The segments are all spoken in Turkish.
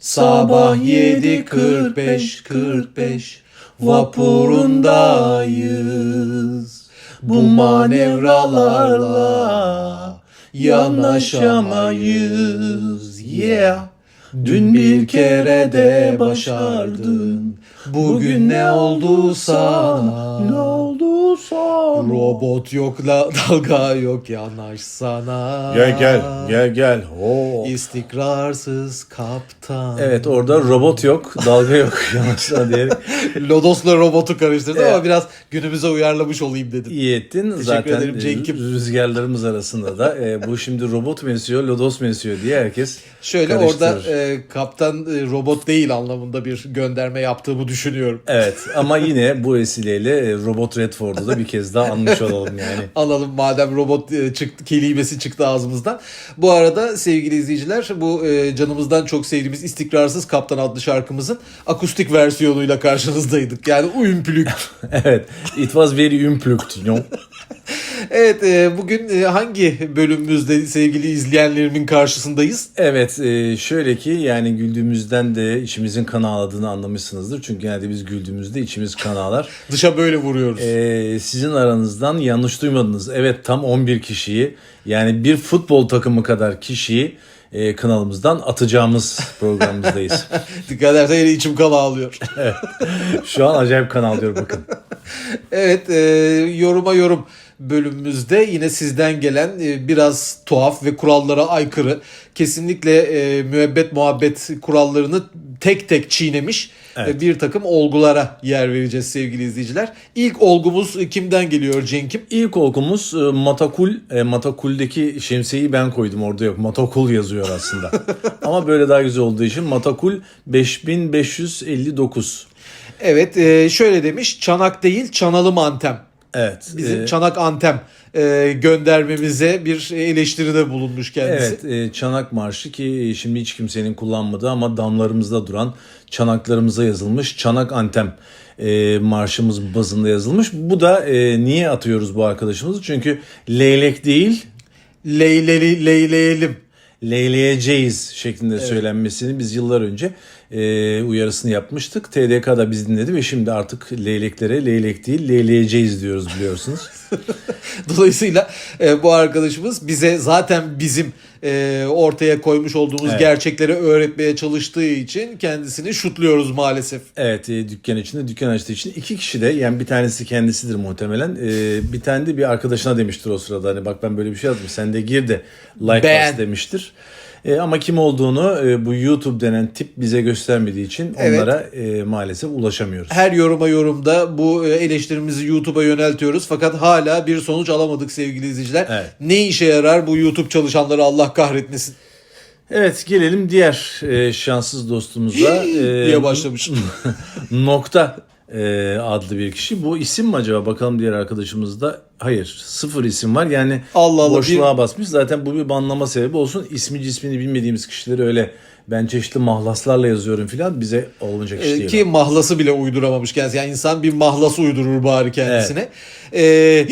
Sabah yedi kırk beş kırk beş vapurundayız. Bu manevralarla yanaşamayız. Yeah. Dün bir kere de başardın. Bugün ne oldu sana? Ne oldu sana? Robot yok la dalga yok yanaş sana. Gel gel gel gel. Oo. İstikrarsız kaptan. Evet orada robot yok, dalga yok yanlışlar diyerek Lodos'la robotu karıştırdım Evet. ama biraz günümüze uyarlamış olayım dedim. iyi ettin. Zaten ederim e, Cenk'im. rüzgarlarımız arasında da e, bu şimdi robot mu esiyor, lodos mu esiyor diye herkes Şöyle karıştırır. orada e, kaptan e, robot değil anlamında bir gönderme yaptığımı düşünüyorum. Evet ama yine bu vesileyle e, Robot Redford'u da bir kez daha anmış olalım yani. Alalım madem robot e, çıktı, kelimesi çıktı ağzımızdan. Bu arada sevgili izleyiciler bu e, canımızdan çok sevdiğimiz İstikrarsız Kaptan adlı şarkımızın akustik versiyonuyla karşınızdaydık. Yani uyumplük. Evet. It was very unplugged. evet e, bugün e, hangi bölümümüzde sevgili izleyenlerimin karşısındayız? Evet e, şöyle ki yani güldüğümüzden de içimizin kan ağladığını anlamışsınızdır. Çünkü genelde biz güldüğümüzde içimiz kan ağlar. Dışa böyle vuruyoruz. E, sizin aranızdan yanlış duymadınız. Evet tam 11 kişiyi yani bir futbol takımı kadar kişiyi e, kanalımızdan atacağımız programımızdayız. Dikkat edersen yine içim kan ağlıyor. Şu an acayip kan ağlıyor bakın. Evet e, yoruma yorum bölümümüzde yine sizden gelen e, biraz tuhaf ve kurallara aykırı kesinlikle e, müebbet muhabbet kurallarını tek tek çiğnemiş Evet. bir takım olgulara yer vereceğiz sevgili izleyiciler. İlk olgumuz e, kimden geliyor Cenk'im? İlk okumuz e, Matakul. E, Matakul'deki şemsiyeyi ben koydum orada yok. Matakul yazıyor aslında. Ama böyle daha güzel olduğu için Matakul 5559. Evet şöyle demiş çanak değil çanalım antem. Evet. Bizim e, çanak antem e, göndermemize bir eleştiride bulunmuş kendisi. Evet, e, Çanak Marşı ki şimdi hiç kimsenin kullanmadığı ama damlarımızda duran çanaklarımıza yazılmış Çanak Antem e, marşımız bazında yazılmış. Bu da e, niye atıyoruz bu arkadaşımızı? Çünkü leylek değil, Leyleli, leyleyelim. leyleyeceğiz şeklinde söylenmesini biz yıllar önce e, uyarısını yapmıştık. TDK da biz dinledi ve şimdi artık leyleklere leylek değil leyleyeceğiz diyoruz biliyorsunuz. Dolayısıyla e, bu arkadaşımız bize zaten bizim e, ortaya koymuş olduğumuz Evet. gerçekleri öğretmeye çalıştığı için kendisini şutluyoruz maalesef. Evet e, dükkan içinde dükkan açtığı için iki kişi de yani bir tanesi kendisidir muhtemelen. E, bir tane de bir arkadaşına demiştir o sırada hani bak ben böyle bir şey yazdım sen de gir de like Beğen. demiştir. E, ama kim olduğunu e, bu YouTube denen tip bize göstermediği için Evet. onlara e, maalesef ulaşamıyoruz. Her yoruma yorumda bu e, eleştirimizi YouTube'a yöneltiyoruz fakat hala bir sonuç alamadık sevgili izleyiciler. Evet. Ne işe yarar bu YouTube çalışanları Allah kahretmesin Evet gelelim diğer e, şanssız dostumuza. E, diye başlamış. Nokta e, adlı bir kişi. Bu isim mi acaba? Bakalım diğer arkadaşımızda. Hayır. Sıfır isim var. Yani Allah Allah, boşluğa basmış. Zaten bu bir banlama sebebi olsun. İsmi cismini bilmediğimiz kişileri öyle ben çeşitli mahlaslarla yazıyorum filan bize olmayacak iş E, değil. Ki mahlası bile uyduramamış kendisi. Yani insan bir mahlas uydurur bari kendisine. E,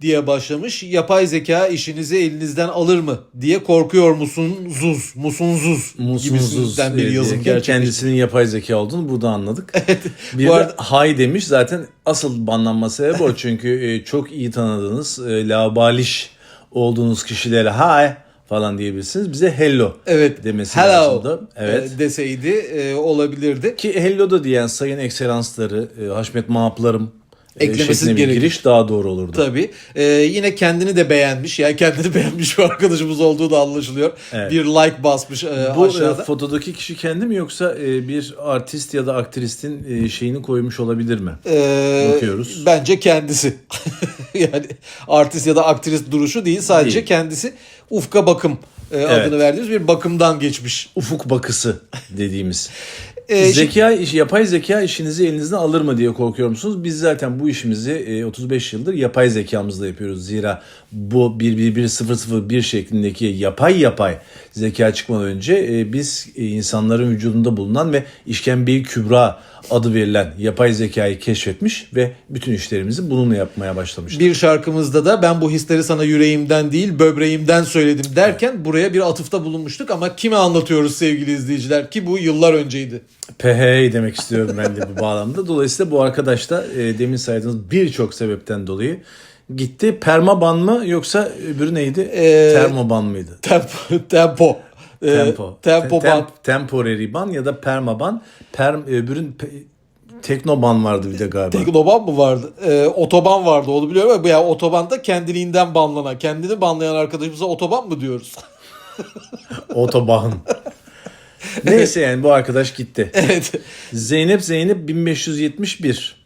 diye başlamış. Yapay zeka işinizi elinizden alır mı diye korkuyor musun zuz musun zuz Musunsuz gibisinden bir e, yazım gerçekleşti. kendisinin yapay zeka olduğunu burada anladık. bir bu arada- hay demiş zaten asıl banlanma sebebi o çünkü e, çok iyi tanıdığınız e, labaliş olduğunuz kişilere hay falan diyebilirsiniz. Bize hello Evet. demesi Hello lazımdı. Evet. e, deseydi e, olabilirdi. Ki hello da diyen sayın ekselansları, e, Haşmet Mahaplarım e, Eklemesi gerekir. giriş daha doğru olurdu. Tabii. E, yine kendini de beğenmiş. Yani kendini beğenmiş bir arkadaşımız olduğu da anlaşılıyor. Evet. Bir like basmış e, Bu e, aşağıda. fotodaki kişi kendi mi yoksa e, bir artist ya da aktristin e, şeyini koymuş olabilir mi? E, bakıyoruz. Bence kendisi. yani artist ya da aktris duruşu değil. Sadece Değil. kendisi ufka bakım e, adını verdiğimiz bir bakımdan geçmiş. Ufuk bakısı dediğimiz. e, Zeka iş, yapay zeka işinizi elinizden alır mı diye korkuyor musunuz? Biz zaten bu işimizi e, 35 yıldır yapay zekamızla yapıyoruz. Zira bu 11101 şeklindeki yapay yapay zeka çıkmadan önce e, biz e, insanların vücudunda bulunan ve işkembeyi kübra adı verilen yapay zekayı keşfetmiş ve bütün işlerimizi bununla yapmaya başlamıştık. bir şarkımızda da ben bu hisleri sana yüreğimden değil böbreğimden söyledim derken buraya bir atıfta bulunmuştuk ama kime anlatıyoruz sevgili izleyiciler ki bu yıllar önceydi. PHY demek istiyorum ben de bu bağlamda. Dolayısıyla bu arkadaş da e, demin saydığınız birçok sebepten dolayı gitti. Permaban mı yoksa öbürü neydi? Ee, Termoban mıydı? Tempo. Tempo. Ee, Tempo. tempo Tem- ban. temporary ban ya da permaban. Per, öbürün pe- teknoban vardı bir de galiba. Teknoban mı vardı? Ee, otoban vardı onu biliyorum ama ya otobanda kendiliğinden banlanan, kendini banlayan arkadaşımıza otoban mı diyoruz? Otoban. Neyse yani bu arkadaş gitti. evet. Zeynep Zeynep 1571.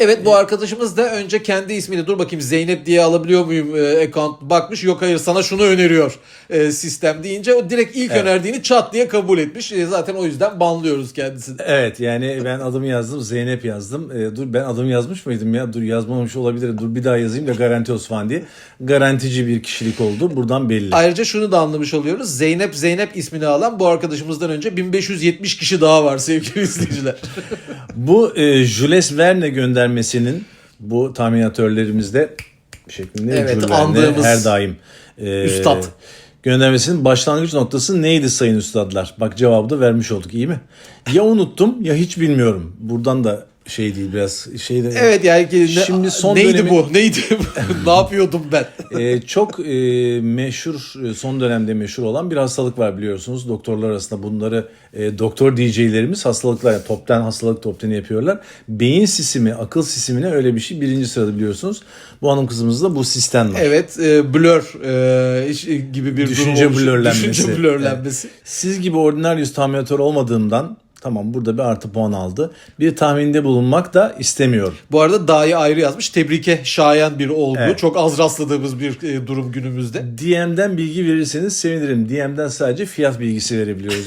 Evet bu arkadaşımız da önce kendi ismini dur bakayım Zeynep diye alabiliyor muyum e, account bakmış yok hayır sana şunu öneriyor e, sistem deyince o direkt ilk Evet. önerdiğini çat diye kabul etmiş. E, zaten o yüzden banlıyoruz kendisini. Evet yani ben adımı yazdım Zeynep yazdım. Ee, dur ben adımı yazmış mıydım ya? Dur yazmamış olabilir. Dur bir daha yazayım da garanti falan diye. Garantici bir kişilik oldu. Buradan belli. Ayrıca şunu da anlamış oluyoruz. Zeynep Zeynep ismini alan bu arkadaşımızdan önce 1570 kişi daha var sevgili izleyiciler. Bu e, Jules Verne göndermesinin bu tahminatörlerimizde şeklinde Evet, andığımız her daim e, üstad. Göndermesinin başlangıç noktası neydi sayın üstadlar? Bak cevabı da vermiş olduk iyi mi? Ya unuttum ya hiç bilmiyorum. Buradan da şey değil biraz şey de evet yani Şimdi son neydi dönemin- bu? Neydi ne yapıyordum ben? Ee, çok e, meşhur, e, son dönemde meşhur olan bir hastalık var biliyorsunuz. Doktorlar arasında bunları e, doktor DJ'lerimiz hastalıklar, yani topten hastalık topteni yapıyorlar. Beyin sisimi, akıl sisimine öyle bir şey birinci sırada biliyorsunuz. Bu hanım kızımızda bu sistem var. Evet e, blur e, iş- gibi bir Düşünce durum olmuş. Düşünce blurlenmesi. Siz gibi ordinarius tahminatör olmadığımdan tamam burada bir artı puan aldı. Bir tahminde bulunmak da istemiyorum. Bu arada dahi ayrı yazmış. Tebrike şayan bir olgu. Evet. Çok az rastladığımız bir e, durum günümüzde. DM'den bilgi verirseniz sevinirim. DM'den sadece fiyat bilgisi verebiliyoruz.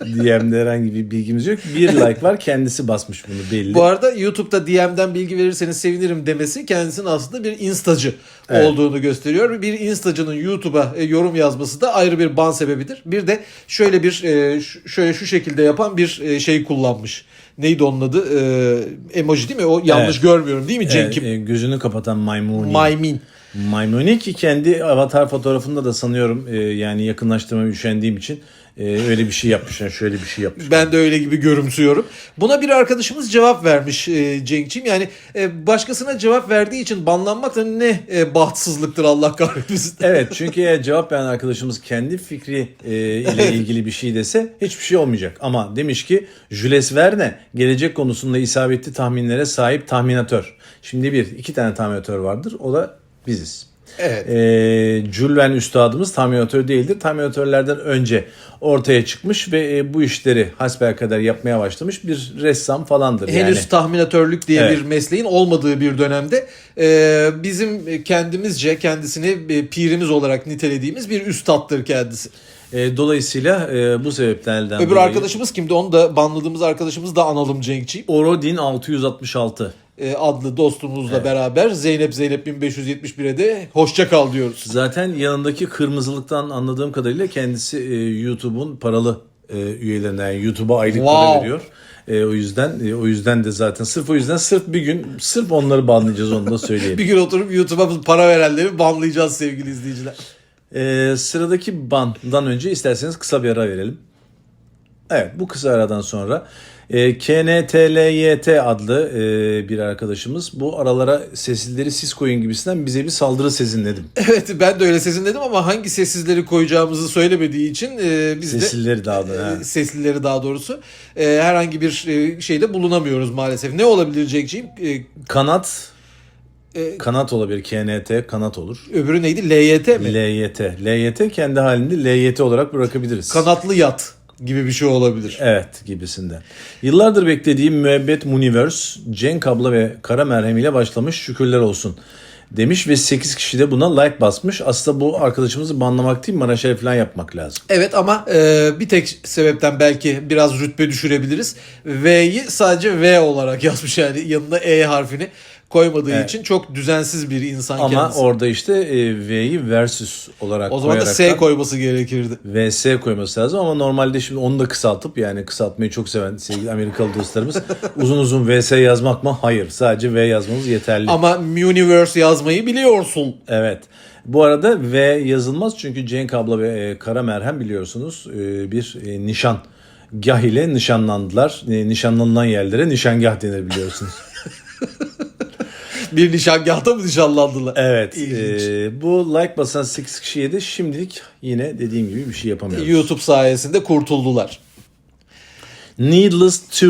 DM'de herhangi bir bilgimiz yok. Bir like var kendisi basmış bunu belli. Bu arada YouTube'da DM'den bilgi verirseniz sevinirim demesi kendisinin aslında bir instacı Evet. olduğunu gösteriyor. Bir instacının YouTube'a e, yorum yazması da ayrı bir ban sebebidir. Bir de şöyle bir e, şöyle şu şekilde yapan bir e, şey kullanmış. Neydi onun adı? E, emoji değil mi? O yanlış Evet. görmüyorum değil mi Cenk'im? e, gözünü kapatan maymuni. Maymin. maymuni ki kendi avatar fotoğrafında da sanıyorum e, yani yakınlaştırmaya üşendiğim için e, öyle bir şey yapmış. Yani şöyle bir şey yapmış. Ben de öyle gibi görümsüyorum. Buna bir arkadaşımız cevap vermiş e, Cenk'ciğim. Yani e, başkasına cevap verdiği için banlanmak da ne e, bahtsızlıktır Allah kahretmesin. Evet çünkü eğer cevap veren arkadaşımız kendi fikri e, ile ilgili bir şey dese hiçbir şey olmayacak. Ama demiş ki Jules Verne gelecek konusunda isabetli tahminlere sahip tahminatör. Şimdi bir iki tane tahminatör vardır o da biziz. Evet. E, Jules Verne üstadımız tahminatör değildir. Tahminatörlerden önce ortaya çıkmış ve e, bu işleri hasbelkader yapmaya başlamış bir ressam falandır. Henüz yani. tahminatörlük diye Evet. bir mesleğin olmadığı bir dönemde e, bizim kendimizce kendisini e, pirimiz olarak nitelediğimiz bir üstattır kendisi. E, dolayısıyla e, bu sebeplerden Öbür dolayı arkadaşımız kimdi? Onu da banladığımız arkadaşımız da analım Cenk'ciğim. Orodin 666 E, adlı dostumuzla beraber Zeynep Zeynep 1571'e de hoşça kal diyoruz. Zaten yanındaki kırmızılıktan anladığım kadarıyla kendisi e, YouTube'un paralı e, üyelerinden yani YouTube'a aylık para Wow. veriyor. E, o yüzden e, o yüzden de zaten sırf o yüzden sırf bir gün sırf onları banlayacağız onu da söyleyeyim. Bir gün oturup YouTube'a para verenleri banlayacağız sevgili izleyiciler. E, sıradaki bandan önce isterseniz kısa bir ara verelim. Evet bu kısa aradan sonra e, KNTLYT adlı e, bir arkadaşımız bu aralara sessizleri siz koyun gibisinden bize bir saldırı sezinledim. Evet ben de öyle sezinledim ama hangi sessizleri koyacağımızı söylemediği için e, biz de Seslileri daha da. e, seslileri daha doğrusu e, herhangi bir e, şeyde bulunamıyoruz maalesef. Ne olabilir Cenk'ciğim? E, Kanat e, kanat olabilir. KNT kanat olur. öbürü neydi? LYT mi? LYT. LYT kendi halinde LYT olarak bırakabiliriz. Kanatlı yat gibi bir şey olabilir. Evet gibisinden. Yıllardır beklediğim müebbet Muniverse Cenk abla ve Kara Merhem ile başlamış şükürler olsun. demiş ve 8 kişi de buna like basmış. Aslında bu arkadaşımızı banlamak değil Maraşel falan yapmak lazım. Evet ama e, bir tek sebepten belki biraz rütbe düşürebiliriz. V'yi sadece V olarak yazmış yani yanına E harfini koymadığı Evet. için çok düzensiz bir insan Ama kendisi. orada işte e, V'yi versus olarak o zaman da S koyması gerekirdi. VS koyması lazım ama normalde şimdi onu da kısaltıp yani kısaltmayı çok seven sevgili Amerikalı dostlarımız uzun uzun VS yazmak mı? Hayır. Sadece V yazmamız yeterli. Ama Universe yazmayı biliyorsun. Evet. Bu arada V yazılmaz çünkü Cenk abla ve e, Kara Merhem biliyorsunuz e, bir e, nişan gah ile nişanlandılar. E, nişanlanılan yerlere nişangah denir biliyorsunuz. Bir nişangahta mı nişanlandılar? Evet. İlginç. e, bu like basan 8 kişiye de şimdilik yine dediğim gibi bir şey yapamıyoruz. YouTube sayesinde kurtuldular. Needless 2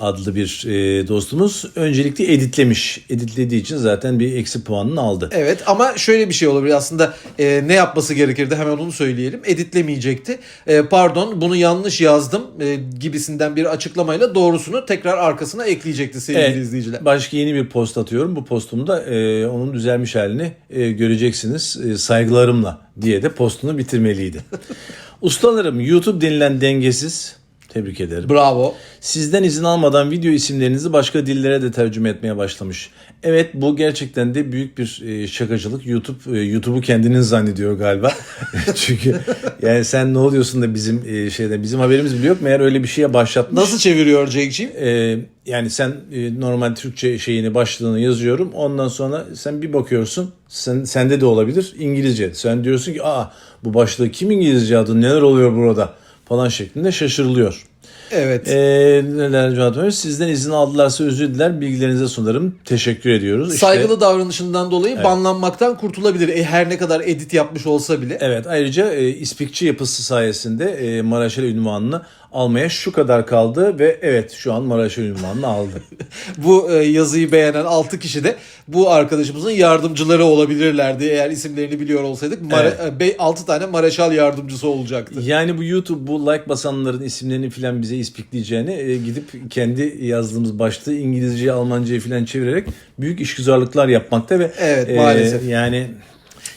adlı bir e, dostumuz öncelikle editlemiş. Editlediği için zaten bir eksi puanını aldı. Evet ama şöyle bir şey olabilir aslında e, ne yapması gerekirdi hemen onu söyleyelim. Editlemeyecekti. E, pardon bunu yanlış yazdım e, gibisinden bir açıklamayla doğrusunu tekrar arkasına ekleyecekti sevgili Evet, izleyiciler. Başka yeni bir post atıyorum. Bu postumda e, onun düzelmiş halini e, göreceksiniz. E, saygılarımla diye de postunu bitirmeliydi. Ustalarım YouTube denilen dengesiz tebrik ederim. Bravo. Sizden izin almadan video isimlerinizi başka dillere de tercüme etmeye başlamış. Evet bu gerçekten de büyük bir e, şakacılık. YouTube e, YouTube'u kendinin zannediyor galiba. Çünkü yani sen ne oluyorsun da bizim e, şeyde bizim haberimiz bile yok. Meğer öyle bir şeye başlatmış. Nasıl çeviriyor Cenk'ciğim? Ee, yani sen normal Türkçe şeyini başlığını yazıyorum. Ondan sonra sen bir bakıyorsun. Sen sende de olabilir İngilizce. Sen diyorsun ki aa bu başlığı kim İngilizce adı neler oluyor burada falan şeklinde şaşırılıyor. Evet. Ee, neler cevap? Sizden izin aldılarsa özür diler. Bilgilerinize sunarım. Teşekkür ediyoruz. İşte- Saygılı davranışından dolayı banlanmaktan kurtulabilir. E, her ne kadar edit yapmış olsa bile. Evet ayrıca e, ispikçi yapısı sayesinde e, Maraşel ünvanını almaya şu kadar kaldı ve evet şu an Maraşel ünvanını aldı. Bu e, yazıyı beğenen 6 kişi de bu arkadaşımızın yardımcıları olabilirlerdi. Eğer isimlerini biliyor olsaydık Evet. 6 tane Mareşal yardımcısı olacaktı. Yani bu YouTube bu like basanların isimlerini filan bize ispikleyeceğini e, gidip kendi yazdığımız başlığı İngilizceye Almanca'ya filan çevirerek büyük işgüzarlıklar yapmakta ve Evet, e, maalesef. yani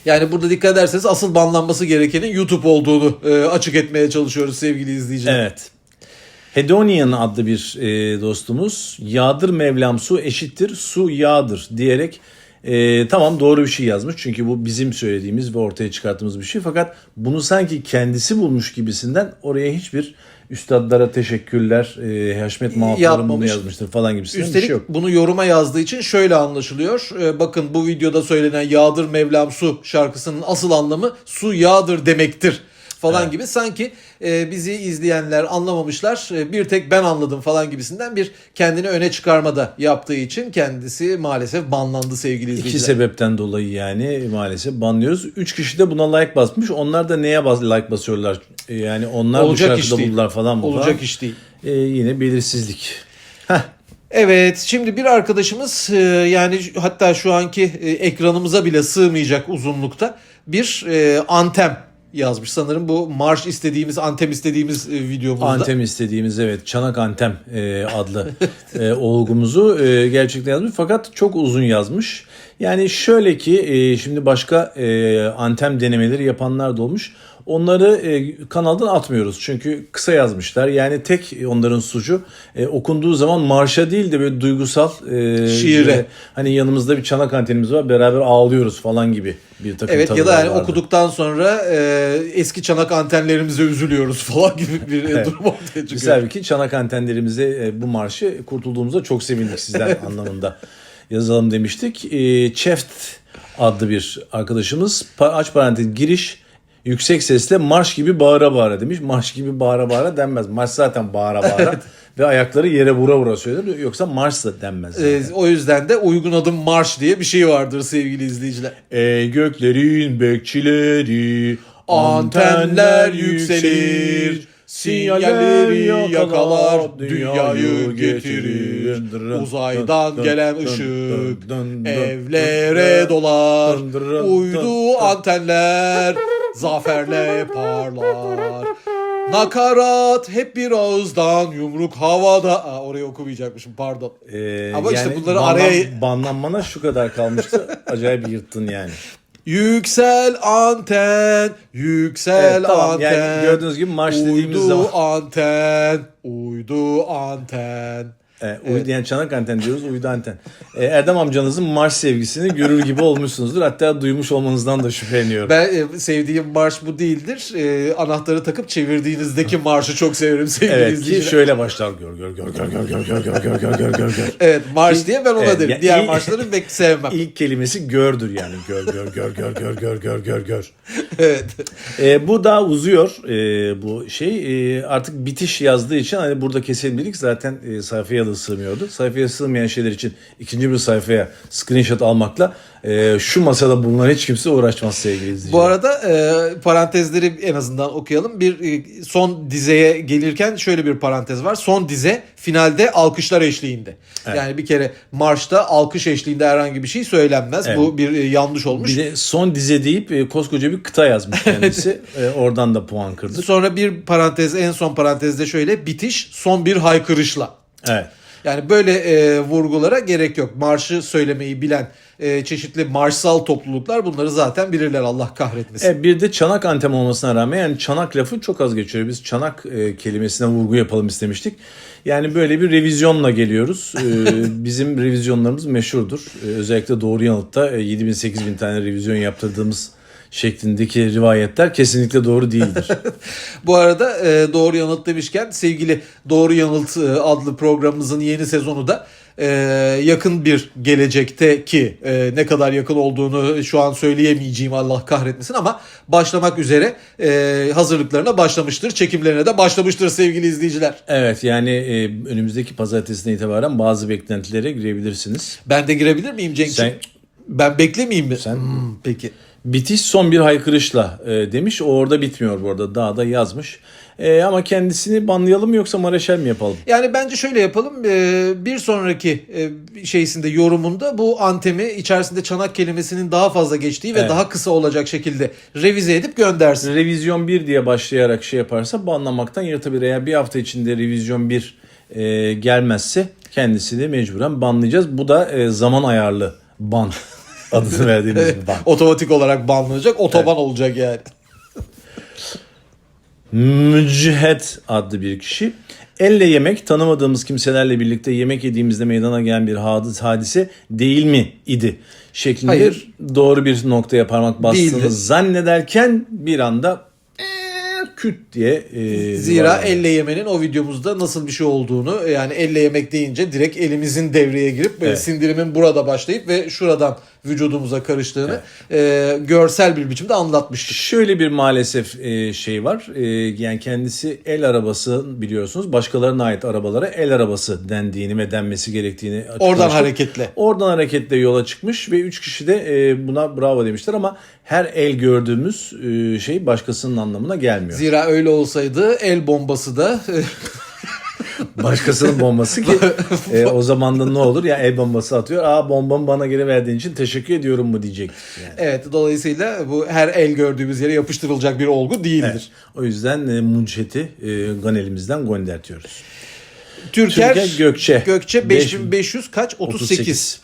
Yani burada dikkat ederseniz asıl banlanması gerekenin YouTube olduğunu e, açık etmeye çalışıyoruz sevgili izleyiciler. evet. Hedonian adlı bir e, dostumuz yağdır Mevlam su eşittir su yağdır diyerek e, tamam doğru bir şey yazmış. Çünkü bu bizim söylediğimiz ve ortaya çıkarttığımız bir şey. Fakat bunu sanki kendisi bulmuş gibisinden oraya hiçbir üstadlara teşekkürler, e, Haşmet Mahmutlar'ın bunu yazmıştır falan gibisinden Üstelik bir şey yok. bunu yoruma yazdığı için şöyle anlaşılıyor. E, bakın bu videoda söylenen Yağdır Mevlam Su şarkısının asıl anlamı su yağdır demektir falan Evet. gibi. Sanki e, bizi izleyenler anlamamışlar. E, bir tek ben anladım falan gibisinden bir kendini öne çıkarmada yaptığı için kendisi maalesef banlandı sevgili İki izleyiciler. sebepten dolayı yani maalesef banlıyoruz. Üç kişi de buna like basmış. Onlar da neye bas like basıyorlar? E, Yani onlar Olacak bu şarkıda buldular falan mı? Olacak falan? iş değil. E, yine belirsizlik. Heh. Evet şimdi bir arkadaşımız e, yani hatta şu anki e, ekranımıza bile sığmayacak uzunlukta bir antem yazmış. Sanırım bu marş istediğimiz antem istediğimiz e, videomuzda. Antem istediğimiz evet Çanak Antem e, adlı e, olgumuzu e, gerçekten yazmış fakat çok uzun yazmış. Yani şöyle ki e, şimdi başka e, antem denemeleri yapanlar da olmuş. Onları e, kanaldan atmıyoruz çünkü kısa yazmışlar. Yani tek onların suçu e, okunduğu zaman marşa değil de böyle duygusal e, Şiire. böyle hani yanımızda bir çanak antenimiz var beraber ağlıyoruz falan gibi bir takım Evet ya da yani vardı. okuduktan sonra e, eski çanak antenlerimize üzülüyoruz falan gibi bir e, Evet. durum ortaya çıkıyor. Biz halbuki çanak antenlerimize e, bu marşı kurtulduğumuzda çok sevindik sizden anlamında yazalım demiştik. E, Çeft adlı bir arkadaşımız aç parantez giriş yüksek sesle marş gibi bağıra bağıra demiş. Marş gibi bağıra bağıra denmez. Marş zaten bağıra bağıra ve ayakları yere vura vura söylenir. Yoksa marş da denmez. E, zaten. o yüzden de uygun adım marş diye bir şey vardır sevgili izleyiciler. Ey göklerin bekçileri Antenler yükselir, sinyalleri yakalar, dünyayı getirir. Uzaydan gelen ışık evlere dolar. Uydu antenler zaferle parlar. Nakarat hep bir ağızdan yumruk havada. Aa, orayı okumayacakmışım pardon. Ee, Ama işte yani bunları banlan- araya- Banlanmana şu kadar kalmıştı. Acayip yırttın yani. Yüksel anten, yüksel Evet, tamam. anten. Yani gördüğünüz gibi marş dediğimiz uydu zaman- anten, uydu anten. E, uydu, yani çanak anten diyoruz, uydu anten. E, Erdem amcanızın marş sevgisini görür gibi olmuşsunuzdur. Hatta duymuş olmanızdan da şüpheleniyorum. Ben e, sevdiğim marş bu değildir. E, anahtarı takıp çevirdiğinizdeki marşı çok severim sevgili evet ki şöyle başlar. Gör gör gör gör gör gör gör gör gör gör gör gör gör. Evet marş diye ben ona Evet, derim. ya- Diğer marşları pek sevmem. İlk kelimesi gördür yani. Gör gör gör gör gör gör gör gör gör. evet. E, bu daha uzuyor e, bu şey. E, artık bitiş yazdığı için hani burada keselim dedik. Zaten e, sayfaya da sığmıyordu. Sayfaya sığmayan şeyler için ikinci bir sayfaya screenshot almakla e, şu masada bulunan hiç kimse uğraşmaz sevgili izleyiciler. Bu arada e, parantezleri en azından okuyalım. Bir e, son dizeye gelirken şöyle bir parantez var. Son dize finalde alkışlar eşliğinde. Evet. Yani bir kere marşta alkış eşliğinde herhangi bir şey söylenmez. Evet. Bu bir e, yanlış olmuş. Bir de son dize deyip e, koskoca bir kıta yazmış kendisi. E, oradan da puan kırdı. Sonra bir parantez en son parantezde şöyle bitiş son bir haykırışla. Evet. Yani böyle e, vurgulara gerek yok. Marşı söylemeyi bilen e, çeşitli marşsal topluluklar bunları zaten bilirler Allah kahretmesin. E, bir de çanak antem olmasına rağmen yani çanak lafı çok az geçiyor. Biz çanak e, kelimesine vurgu yapalım istemiştik. Yani böyle bir revizyonla geliyoruz. E, bizim revizyonlarımız meşhurdur. E, özellikle Doğru Yanıt'ta e, 7000-8000 tane revizyon yaptırdığımız şeklindeki rivayetler kesinlikle doğru değildir. Bu arada e, Doğru Yanıt demişken sevgili Doğru Yanıt e, adlı programımızın yeni sezonu da e, yakın bir gelecekte ki e, ne kadar yakın olduğunu şu an söyleyemeyeceğim Allah kahretmesin ama başlamak üzere e, hazırlıklarına başlamıştır. Çekimlerine de başlamıştır sevgili izleyiciler. evet yani e, önümüzdeki pazartesinden itibaren bazı beklentilere girebilirsiniz. Ben de girebilir miyim Cenk'ciğim? Sen- Ben beklemeyeyim mi? Sen- Hmm, peki. Bitiş son bir haykırışla e, demiş. O orada bitmiyor bu arada. Daha da yazmış. E, ama kendisini banlayalım mı yoksa Mareşal mi yapalım? Yani bence şöyle yapalım. Ee, Bir sonraki e, şeysinde yorumunda bu antemi içerisinde çanak kelimesinin daha fazla geçtiği ve Evet. daha kısa olacak şekilde revize edip göndersin. Revizyon 1 diye başlayarak şey yaparsa banlamaktan yırtabilir. Eğer bir hafta içinde revizyon 1 e, gelmezse kendisini mecburen banlayacağız. Bu da e, zaman ayarlı ban adını verdiğimiz bir ban. Otomatik olarak banlanacak. Otoban olacak yani. Müchet adlı bir kişi. Elle yemek tanımadığımız kimselerle birlikte yemek yediğimizde meydana gelen bir hadis, hadise değil mi idi? Şeklinde Hayır. doğru bir noktaya parmak bastığını Değildi. zannederken bir anda küt diye e, Zira yuvarlandı. elle yemenin o videomuzda nasıl bir şey olduğunu yani elle yemek deyince direkt elimizin devreye girip e, Evet. sindirimin burada başlayıp ve şuradan vücudumuza karıştığını e, görsel bir biçimde anlatmıştık. Şöyle bir maalesef e, şey var. E, yani kendisi el arabası biliyorsunuz. Başkalarına ait arabalara el arabası dendiğini ve denmesi gerektiğini Oradan açıklamıştı. hareketle. Oradan hareketle yola çıkmış ve üç kişi de e, buna bravo demişler ama her el gördüğümüz e, şey başkasının anlamına gelmiyor. Zira öyle olsaydı el bombası da Başkasının bombası ki e, o zaman da ne olur ya el bombası atıyor. Aa bombamı bana geri verdiğin için teşekkür ediyorum mu diyecek. Yani. evet dolayısıyla bu her el gördüğümüz yere yapıştırılacak bir olgu değildir. Evet. O yüzden e, Munchet'i e, Ganelimizden göndertiyoruz. Türker, Türker Gökçe. Gökçe Beş- 5500 kaç? 38.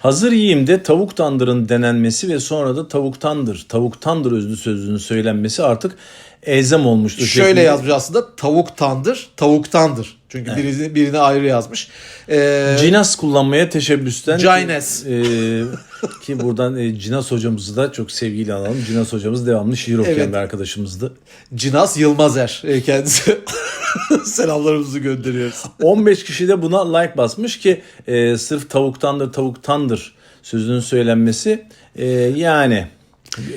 Hazır yiyeyimde tavuk tandırın denenmesi ve sonra da tavuk tandır, tavuk tandır özlü sözünün söylenmesi artık elzem olmuştur. Şöyle şeklinde. yazmış aslında tavuk tandır, tavuktandır. Çünkü birini, birini ayrı yazmış. Ee, Cinas kullanmaya teşebbüsten Cines. e, ki buradan e, Cinas hocamızı da çok sevgiyle analım. Cinas hocamız devamlı şiir okuyan Evet. bir arkadaşımızdı. Cinas Yılmazer e, kendisi. Selamlarımızı gönderiyoruz. 15 kişi de buna like basmış ki e, sırf tavuktandır tavuktandır sözünün söylenmesi e, yani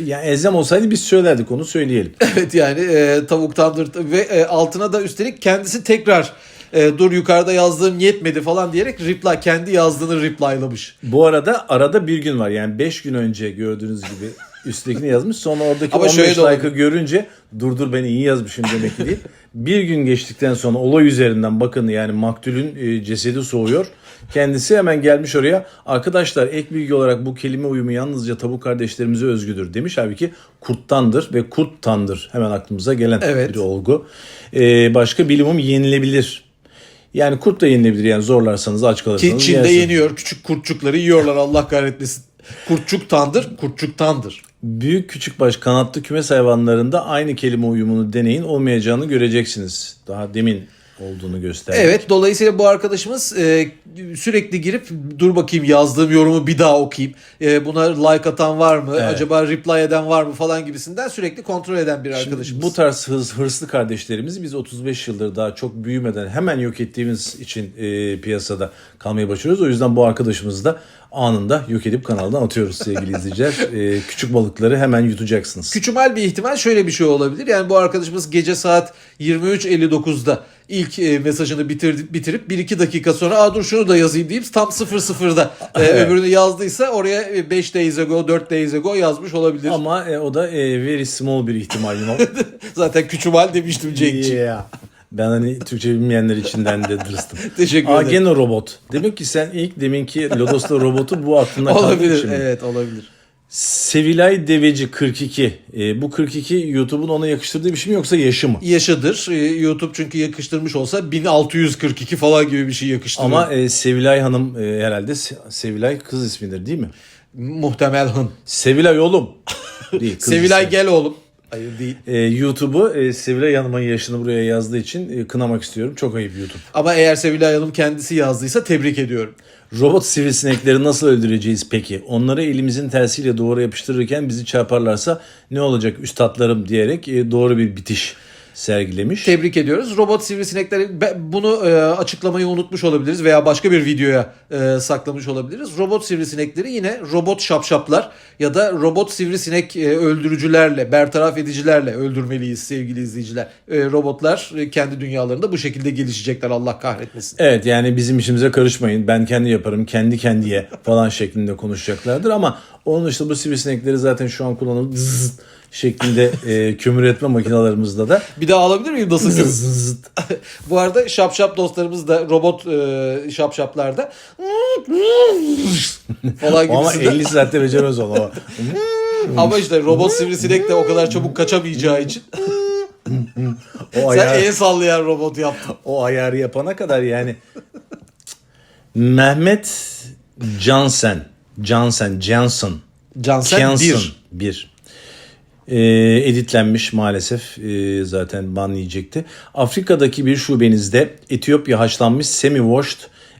ya elzem olsaydı biz söylerdik onu söyleyelim. Evet yani e, tavuktandır ve e, altına da üstelik kendisi tekrar e, dur yukarıda yazdığım yetmedi falan diyerek reply kendi yazdığını replylamış. Bu arada arada bir gün var yani 5 gün önce gördüğünüz gibi üsttekini yazmış. Sonra oradaki Ama şöyle 15 de olabilir. like'ı görünce dur dur ben iyi yazmışım demek ki deyip bir gün geçtikten sonra olay üzerinden bakın yani maktulün e, cesedi soğuyor. Kendisi hemen gelmiş oraya. Arkadaşlar ek bilgi olarak bu kelime uyumu yalnızca tavuk kardeşlerimize özgüdür demiş. Halbuki kurttandır ve kurttandır. Hemen aklımıza gelen Evet. bir olgu. Ee, başka bilimum yenilebilir. Yani kurt da yenilebilir yani zorlarsanız aç Ki kalırsanız. Çin'de yersiniz. yeniyor. Küçük kurtçukları yiyorlar Allah kahretmesin. Kurtçuk tandır, kurtçuk tandır. Büyük küçükbaş kanatlı kümes hayvanlarında aynı kelime uyumunu deneyin olmayacağını göreceksiniz. Daha demin olduğunu gösterdi. Evet dolayısıyla bu arkadaşımız e, sürekli girip dur bakayım yazdığım yorumu bir daha okuyayım. E, buna like atan var mı? Evet. Acaba reply eden var mı falan gibisinden sürekli kontrol eden bir arkadaşımız. Bu tarz hırs, hırslı kardeşlerimizi biz 35 yıldır daha çok büyümeden hemen yok ettiğimiz için e, piyasada kalmaya başlıyoruz. O yüzden bu arkadaşımızı da anında yok edip kanaldan atıyoruz sevgili izleyiciler. E, küçük balıkları hemen yutacaksınız. Küçümel bir ihtimal şöyle bir şey olabilir. Yani bu arkadaşımız gece saat 23.59'da ilk e, mesajını bitirdi, bitirip 1-2 dakika sonra Aa, dur şunu da yazayım deyip tam 00'da e, Evet. öbürünü yazdıysa oraya 5 days ago 4 days ago yazmış olabilir. Ama e, o da e, very small bir ihtimal. you know. Zaten küçümal demiştim Cenk'ciğim. Yeah. Ben hani Türkçe bilmeyenler içinden de dırstım. Teşekkür Aa ederim. gene robot. Demek ki sen ilk deminki Lodos'ta robotu bu aklında kaldı Olabilir evet olabilir. Sevilay Deveci 42. E, bu 42 YouTube'un ona yakıştırdığı bir şey mi yoksa yaşı mı? Yaşadır. Ee, YouTube çünkü yakıştırmış olsa 1642 falan gibi bir şey yakıştırıyor. Ama e, Sevilay Hanım e, herhalde Se- Sevilay kız ismidir değil mi? muhtemel hın. Sevilay oğlum. Değil, kız Sevilay ismi. gel oğlum. Hayır değil. E, YouTube'u e, Sevilay Hanım'ın yaşını buraya yazdığı için e, kınamak istiyorum. Çok ayıp YouTube. Ama eğer Sevilay Hanım kendisi yazdıysa tebrik ediyorum. Robot sivrisinekleri nasıl öldüreceğiz peki? Onları elimizin tersiyle duvara yapıştırırken bizi çarparlarsa ne olacak üstadlarım diyerek e, doğru bir bitiş sergilemiş. Tebrik ediyoruz. Robot sivrisinekleri be- bunu e, açıklamayı unutmuş olabiliriz veya başka bir videoya e, saklamış olabiliriz. Robot sivrisinekleri yine robot şapşaplar ya da robot sivrisinek e, öldürücülerle, bertaraf edicilerle öldürmeliyiz sevgili izleyiciler. E, robotlar e, kendi dünyalarında bu şekilde gelişecekler Allah kahretmesin. Evet yani bizim işimize karışmayın. Ben kendi yaparım, kendi kendiye falan şeklinde konuşacaklardır ama onun dışında bu sivrisinekleri zaten şu an kullanıp şeklinde e, kömür etme makinalarımızda da Bir daha alabilir miyim nasıl? zzz Bu arada şapşap dostlarımız da robot e, şapşaplarda falan ama gibisinden. 50 saatte beceremez onu ama. Ama işte robot sivrisinek de o kadar çabuk kaçamayacağı için O sen ayar, el sallayan robot yaptın. o ayarı yapana kadar yani Mehmet Jansen Jansen Jansen Cansel Jansen bir. bir. Ee, editlenmiş maalesef Ee, zaten ban yiyecekti. Afrika'daki bir şubenizde Etiyopya haşlanmış semi-washed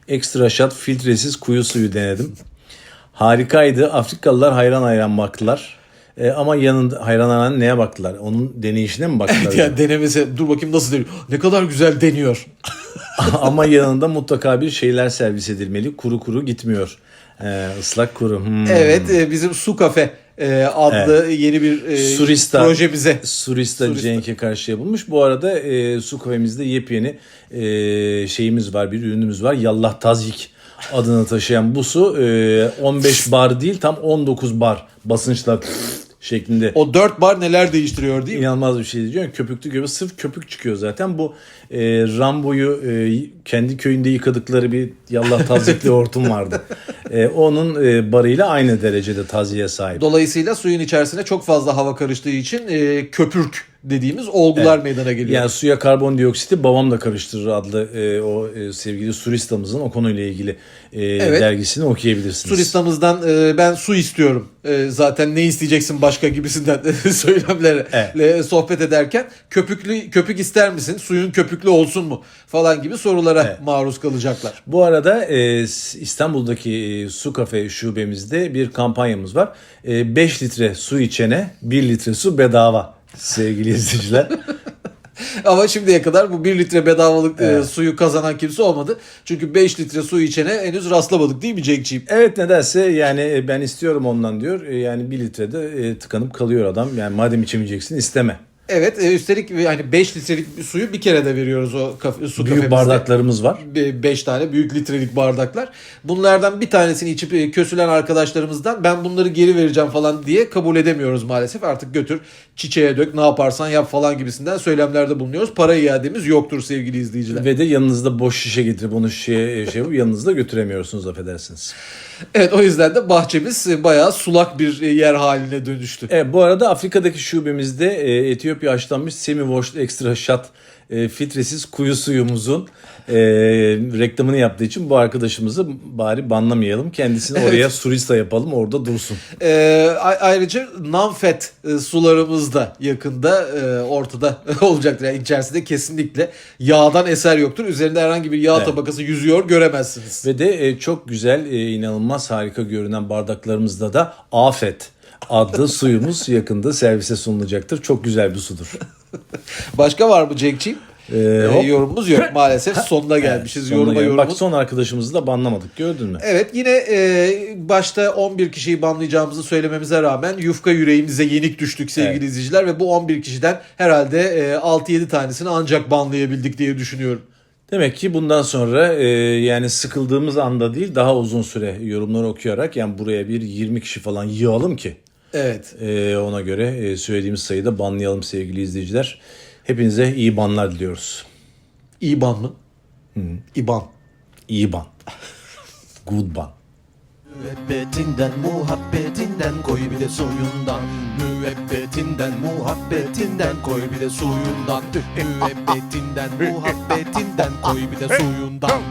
extra shot filtresiz kuyu suyu denedim. Harikaydı. Afrikalılar hayran hayran baktılar. Ee, ama yanında hayran hayran neye baktılar? Onun deneyişine mi baktılar? Yani denemesi dur bakayım nasıl deniyor. Ne kadar güzel deniyor. ama yanında mutlaka bir şeyler servis edilmeli. Kuru kuru gitmiyor. Ee, ıslak kuru. Hmm. Evet e, bizim Su Kafe e, adlı yeni bir e, Surista. projemize. Surista, Surista. Cenk'e karşı yapılmış. Bu arada e, su kafemizde yepyeni e, şeyimiz var, bir ürünümüz var. Yallah Tazyik adını taşıyan bu su e, 15 bar değil tam 19 bar basınçla şeklinde. O dört bar neler değiştiriyor değil mi? İnanılmaz bir şey diyeceğim. Köpüklü gibi sırf köpük çıkıyor zaten. Bu e, Rambo'yu e, kendi köyünde yıkadıkları bir yallah tazikli hortum vardı. E, onun e, barıyla aynı derecede taziye sahip. Dolayısıyla suyun içerisine çok fazla hava karıştığı için e, köpürk dediğimiz olgular meydana geliyor. Yani suya karbondioksiti babam da karıştırır adlı e, o e, sevgili Suristamızın o konuyla ilgili e, dergisini okuyabilirsiniz. Turistamızdan e, ben su istiyorum. E, zaten ne isteyeceksin başka gibisinden söylemlerle sohbet ederken köpüklü köpük ister misin? Suyun köpüklü olsun mu? Falan gibi sorulara Evet. maruz kalacaklar. Bu arada e, İstanbul'daki e, su kafe şubemizde bir kampanyamız var. E, 5 litre su içene 1 litre su bedava sevgili izleyiciler. Ama şimdiye kadar bu 1 litre bedavalık e, Evet. suyu kazanan kimse olmadı. Çünkü 5 litre su içene henüz rastlamadık değil mi Cenk'ciğim? evet nedense yani e, ben istiyorum ondan diyor. E, yani 1 litrede e, tıkanıp kalıyor adam. Yani madem içemeyeceksin isteme. Evet e, üstelik yani 5 litrelik suyu bir kere de veriyoruz o kafe, su Büyük kafemizde. bardaklarımız var. 5 tane büyük litrelik bardaklar. Bunlardan bir tanesini içip e, kösülen arkadaşlarımızdan ben bunları geri vereceğim falan diye kabul edemiyoruz maalesef. Artık götür çiçeğe dök ne yaparsan yap falan gibisinden söylemlerde bulunuyoruz. Para iademiz yoktur sevgili izleyiciler. Ve de yanınızda boş şişe getirip onu şişeye şey yapıp yanınızda götüremiyorsunuz affedersiniz. Evet o yüzden de bahçemiz e, bayağı sulak bir e, yer haline dönüştü. Evet, bu arada Afrika'daki şubemizde e, Etiyopya haşlanmış semi-washed extra shot e, filtresiz kuyu suyumuzun e, reklamını yaptığı için bu arkadaşımızı bari banlamayalım. Kendisini Evet. oraya surista yapalım orada dursun. A- ayrıca non-fat e, sularımız da yakında e, ortada olacaktır. Yani içerisinde kesinlikle yağdan eser yoktur. Üzerinde herhangi bir yağ Evet. tabakası yüzüyor göremezsiniz. Ve de e, çok güzel, e, inanılmaz harika görünen bardaklarımızda da Afet adlı suyumuz yakında servise sunulacaktır. Çok güzel bir sudur. Başka var mı Cenk'ciğim? Ee, Ee, yorumumuz yok maalesef. Sonuna gelmişiz. Sonuna Yoruma gel- yorumumuz. Bak son arkadaşımızı da banlamadık gördün mü? Evet yine e, başta 11 kişiyi banlayacağımızı söylememize rağmen yufka yüreğimize yenik düştük sevgili Evet. izleyiciler ve bu 11 kişiden herhalde e, 6-7 tanesini ancak banlayabildik diye düşünüyorum. Demek ki bundan sonra e, yani sıkıldığımız anda değil daha uzun süre yorumları okuyarak yani buraya bir 20 kişi falan yığalım ki Evet. e, ona göre e, söylediğimiz sayıda banlayalım sevgili izleyiciler. Hepinize iyi banlar diliyoruz. İban mı? İban. İyi ban. Good ban. Müebbetinden muhabbetinden koy bir de suyundan Müebbetinden muhabbetinden koy bir de suyundan Müebbetinden muhabbetinden koy bir de suyundan